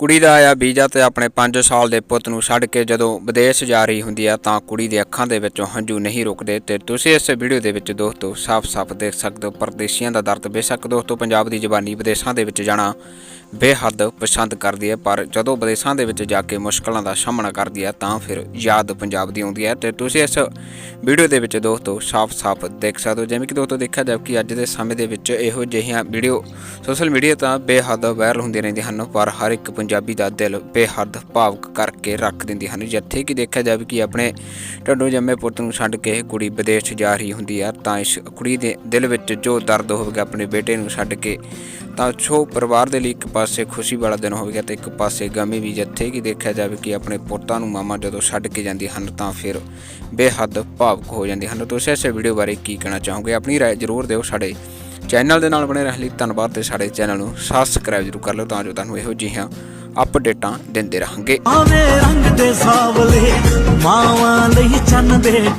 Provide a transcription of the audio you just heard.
ਕੁੜੀ ਦਾ ਆਇਆ ਵੀਜ਼ਾ ਤੇ ਆਪਣੇ 5 ਸਾਲ ਦੇ ਪੁੱਤ ਨੂੰ ਛੱਡ ਕੇ ਜਦੋਂ ਵਿਦੇਸ਼ ਜਾ ਰਹੀ ਹੁੰਦੀ ਹੈ ਤਾਂ ਕੁੜੀ ਦੇ ਅੱਖਾਂ ਦੇ ਵਿੱਚੋਂ ਹੰਝੂ ਨਹੀਂ ਰੁਕਦੇ ਤੇ ਤੁਸੀਂ ਇਸ ਵੀਡੀਓ ਦੇ ਵਿੱਚ ਦੋਸਤੋ ਸਾਫ਼-ਸਾਫ਼ ਦੇਖ ਸਕਦੇ ਹੋ, ਪਰਦੇਸ਼ੀਆਂ ਦਾ ਦਰਦ ਬੇਸ਼ੱਕ ਦੋਸਤੋ ਪੰਜਾਬ ਦੀ ਜ਼ਬਾਨੀ ਵਿਦੇਸ਼ਾਂ ਦੇ ਵਿੱਚ ਜਾਣਾ ਬੇਹੱਦ ਪਸੰਦ ਕਰਦੀ ਹੈ, ਪਰ ਜਦੋਂ ਵਿਦੇਸ਼ਾਂ ਦੇ ਵਿੱਚ ਜਾ ਕੇ ਮੁਸ਼ਕਲਾਂ ਦਾ ਸਾਹਮਣਾ ਕਰਦੀ ਹੈ ਤਾਂ ਫਿਰ ਯਾਦ ਪੰਜਾਬ ਦੀ ਆਉਂਦੀ ਹੈ ਤੇ ਤੁਸੀਂ ਇਸ ਵੀਡੀਓ ਦੇ ਵਿੱਚ ਦੋਸਤੋ ਸਾਫ਼-ਸਾਫ਼ ਦੇਖ ਸਕਦੇ ਹੋ, ਜਿਵੇਂ ਕਿ ਦੋਸਤੋ ਦੇਖਿਆ ਜਾਵੇ ਕਿ ਅੱਜ ਦੇ ਸਮੇਂ ਦੇ ਵਿੱਚ ਇਹੋ ਜਿਹੀਆਂ ਵੀਡੀਓ ਸੋਸ਼ਲ ਮੀਡੀਆ ਤਾਂ ਬੇਹੱਦ ਵਾਇਰਲ ਹੁੰਦੀਆਂ ਰਹਿੰਦੀਆਂ ਹਨ, ਪਰ ਹਰ ਇੱਕ ਪੰਜਾਬੀ ਦਾ ਦਿਲ ਬੇਹੱਦ ਭਾਵੁਕ ਕਰਕੇ ਰੱਖ ਦਿੰਦੀ ਹਨ ਜਿੱਥੇ ਕਿ ਦੇਖਿਆ ਜਾਵੇ ਕਿ ਆਪਣੇ ਢੱਡੋਂ ਜੰਮੇ ਪੁੱਤ ਨੂੰ ਛੱਡ ਕੇ ਕੁੜੀ ਵਿਦੇਸ਼ ਜਾ ਰਹੀ ਹੁੰਦੀ ਹੈ ਤਾਂ ਇਸ ਕੁੜੀ ਦੇ ਦਿਲ ਵਿੱਚ ਜੋ ਦਰਦ ਹੋਵੇਗਾ ਆਪਣੇ ਬੇਟੇ ਨੂੰ ਛੱਡ ਕੇ ਤਾਂ ਛੋ ਪਰਿਵਾਰ ਦੇ ਲਈ ਇੱਕ ਪਾਸੇ ਖੁਸ਼ੀ ਵਾਲਾ ਦਿਨ ਹੋਵੇਗਾ ਤੇ ਇੱਕ ਪਾਸੇ ਗਮੀ ਵੀ ਜਿੱਥੇ ਕਿ ਦੇਖਿਆ ਜਾਵੇ ਕਿ ਆਪਣੇ ਪੁੱਤਾਂ ਨੂੰ ਮਾਮਾ ਜਦੋਂ ਛੱਡ ਕੇ ਜਾਂਦੀ ਹਨ ਤਾਂ ਫਿਰ ਬੇਹੱਦ ਭਾਵੁਕ ਹੋ ਜਾਂਦੇ ਹਨ ਤੁਸੀਂ ਇਸ ਵੀਡੀਓ ਬਾਰੇ ਕੀ ਕਹਿਣਾ ਚਾਹੋਗੇ ਆਪਣੀ رائے ਜ਼ਰੂਰ ਦਿਓ ਸਾਡੇ ਚੈਨਲ ਦੇ ਨਾਲ ਬਣੇ ਰਹਿਣ ਲਈ ਧੰਨਵਾਦ ਤੇ ਸਾਡੇ ਚੈਨਲ ਨੂੰ ਸਬਸਕ੍ਰਾਈਬ ਜ਼ਰੂਰ ਕਰ ਲਓ ਤਾਂ ਜੋ ਤੁਹਾਨੂੰ ਇਹੋ ਜਿਹੀਆਂ ਅਪਡੇਟਾਂ ਦਿੰਦੇ ਰਹਾਂਗੇ। ਆਵੇਂ ਰੰਗ ਦੇ ਸਾਵਲੇ ਮਾਵਾਂ ਲਈ ਚੰਨ ਦੇ